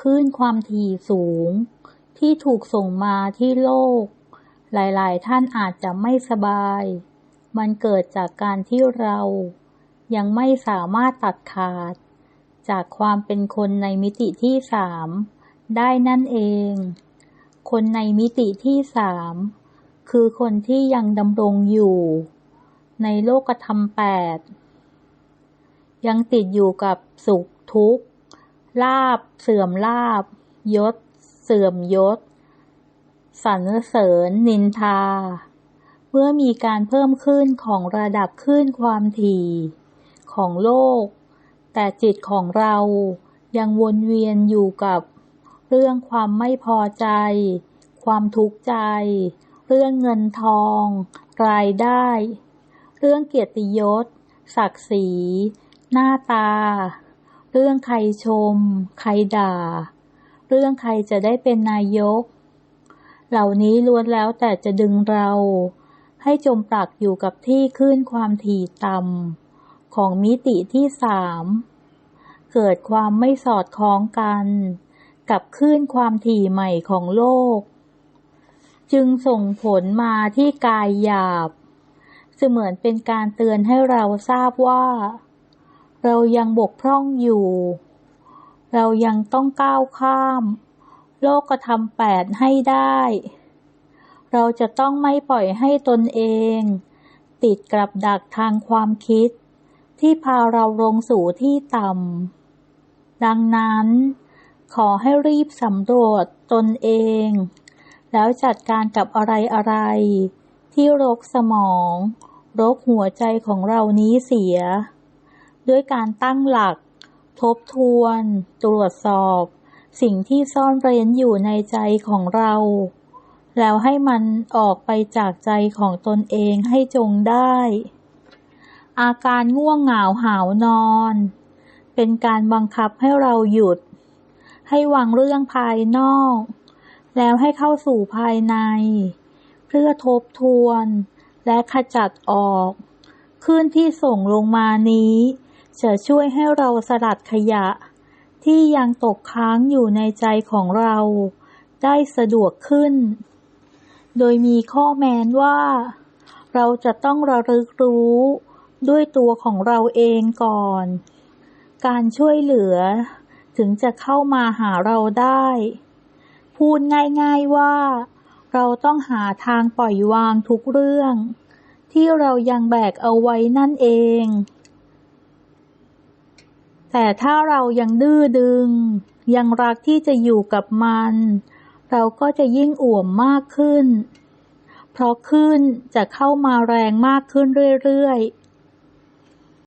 คลื่นความถี่สูง ที่ถูกส่งมาที่โลก หลายๆ ท่านอาจจะไม่สบาย มันเกิดจากการที่เรา ยังไม่สามารถตัดขาด จากความเป็นคนในมิติที่สามได้นั่นเอง คนในมิติที่สามคือคนที่ยังดำรงอยู่ ในโลกธรรมแปดยังติดอยู่กับสุขทุกข์ ลาบ เสื่อมลาบ ยศ เสื่อมยศสรรเสริญ นินทา เมื่อมีการเพิ่มขึ้นของระดับขึ้นความถี่ ของโลก แต่จิตของเรายังวนเวียนอยู่กับ เรื่องความไม่พอใจ ความทุกข์ใจ เรื่องเงินทอง รายได้ เรื่องเกียรติยศ ศักดิ์ศรี หน้าตา เรื่องใครชม ใครด่า เรื่องใครจะได้เป็นนายก เหล่านี้ล้วนแล้วแต่จะดึงเรา ให้จมปลักอยู่กับที่ขึ้นความถี่ต่ำของมิติที่สามเกิดความไม่สอดคล้องกัน กับคลื่นความถี่ใหม่ของโลก จึงส่งผลมาที่กายหยาบ เสมือนเป็นการเตือนให้เราทราบว่า เรายังบกพร่องอยู่ เรายังต้องก้าวข้าม โลกธรรมแปดให้ได้ เราจะต้องไม่ปล่อยให้ตนเอง ติดกับดักทางความคิด ที่พาเราลงสู่ที่ต่ำ ดังนั้น ขอให้รีบสำรวจตนเอง แล้วจัดการกับอะไรอะไร ที่รกสมอง รกหัวใจของเรานี้เสีย ด้วยการตั้งหลัก ทบทวน ตรวจสอบ สิ่งที่ซ่อนเร้นอยู่ในใจของเรา แล้วให้มันออกไปจากใจของตนเองให้จงได้ อาการง่วงเหงาหาวนอน เป็นการบังคับให้เราหยุด ให้วางเรื่องภายนอก แล้วให้เข้าสู่ภายใน เพื่อทบทวนและขจัดออกคลื่นที่ส่งลงมานี้ จะช่วยให้เราสลัดขยะ ที่ยังตกค้างอยู่ในใจของเรา ได้สะดวกขึ้น โดยมีข้อแม้นว่า เราจะต้องระลึกรู้ด้วยตัวของเราเองก่อน การช่วยเหลือ ถึงจะเข้ามาหาเราได้ พูดง่ายๆว่า เราต้องหาทางปล่อยวางทุกเรื่อง ที่เรายังแบกเอาไว้นั่นเอง แต่ถ้าเรายังดื้อดึง ยังรักที่จะอยู่กับมัน เราก็จะยิ่งอ่วมมากขึ้น เพราะขึ้นจะเข้ามาแรงมากขึ้นเรื่อยๆ